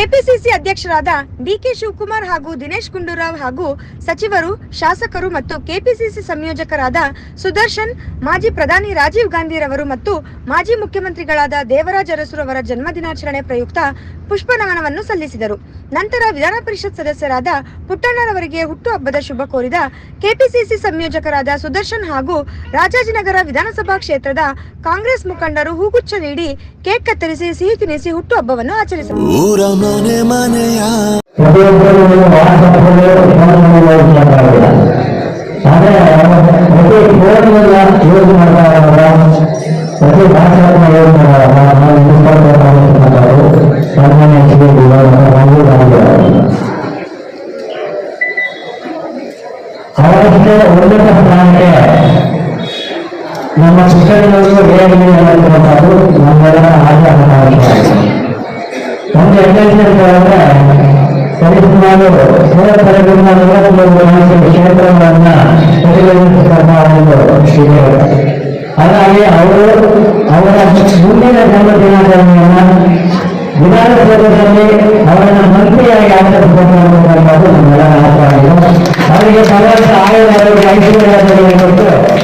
KPCC ಅಧ್ಯಕ್ಷರಾದ DK Shivakumar ಹಾಗೂ ದಿನೇಶ್ ಗುಂಡೂರಾವ್ ಹಾಗೂ ಸಚಿವರು, ಶಾಸಕರು ಮತ್ತು ಕೆಪಿಸಿಸಿ ಸಂಯೋಜಕರಾದ ಸುದರ್ಶನ್, ಮಾಜಿ ಪ್ರಧಾನಿ ರಾಜೀವ್ ಗಾಂಧಿರವರು ಮತ್ತು ಮಾಜಿ ಮುಖ್ಯಮಂತ್ರಿಗಳಾದ ದೇವರಾಜ ಅರಸುರವರ ಜನ್ಮದಿನಾಚರಣೆ ಪ್ರಯುಕ್ತ ಪುಷ್ಪನಮನವನ್ನು ಸಲ್ಲಿಸಿದರು. ನಂತರ ವಿಧಾನ ಪರಿಷತ್ ಸದಸ್ಯರಾದ ಪುಟ್ಟಣ್ಣರವರಿಗೆ ಹುಟ್ಟುಹಬ್ಬದ ಶುಭ ಕೋರಿದ ಕೆಪಿಸಿಸಿ ಸಂಯೋಜಕರಾದ ಸುದರ್ಶನ್ ಹಾಗೂ ರಾಜಾಜಿನಗರ ವಿಧಾನಸಭಾ ಕ್ಷೇತ್ರದ ಕಾಂಗ್ರೆಸ್ ಮುಖಂಡರು ಹೂಗುಚ್ಛ ನೀಡಿ ಕೇಕ್ ಕತ್ತರಿಸಿ ಸಿಹಿ ತಿನ್ನಿಸಿ ಹುಟ್ಟುಹಬ್ಬವನ್ನು ಆಚರಿಸಿದರು ಮನೆ ಮನೆಯ ಪ್ರತಿಯೊಬ್ಬರು ವಾಟ್ಸಪ್ಪಲ್ಲಿ ಫೋನ್ನಲ್ಲಿ ಯೂಸ್ ಮಾಡ್ತಾರಿಲ್ಲ ಆದರೆ ಎಂಗೇಜ್ಮೆಂಟ್ ಅಂದ್ರೆ ಸರಿಸುಮಾರು ಮೂವತ್ತರರಿಂದ ಮೂವತ್ಮೂರು ನಾಲ್ಕು ಕ್ಷೇತ್ರಗಳನ್ನ ಪ್ರತಿನಿಧಿಸುವಂತಹ ಒಂದು ಇದೆ ಹಾಗಾಗಿ ಅವರು ಅವರ ಮುಂದಿನ ಜನ್ಮದಿನಾಚರಣೆಯನ್ನ ವಿಧಾನಸೌಧದಲ್ಲಿ ಅವರನ್ನ ಮಂತ್ರಿಯಾಗಿ ಅನ್ನುವಂಥದ್ದು ನಮ್ಮೆಲ್ಲರ ಆಶಯವಾಗಿದೆ ಅವರಿಗೆ ಭಗವಂತ ಆಯುರ್ವೇದ ಐಶ್ವರ್ಯ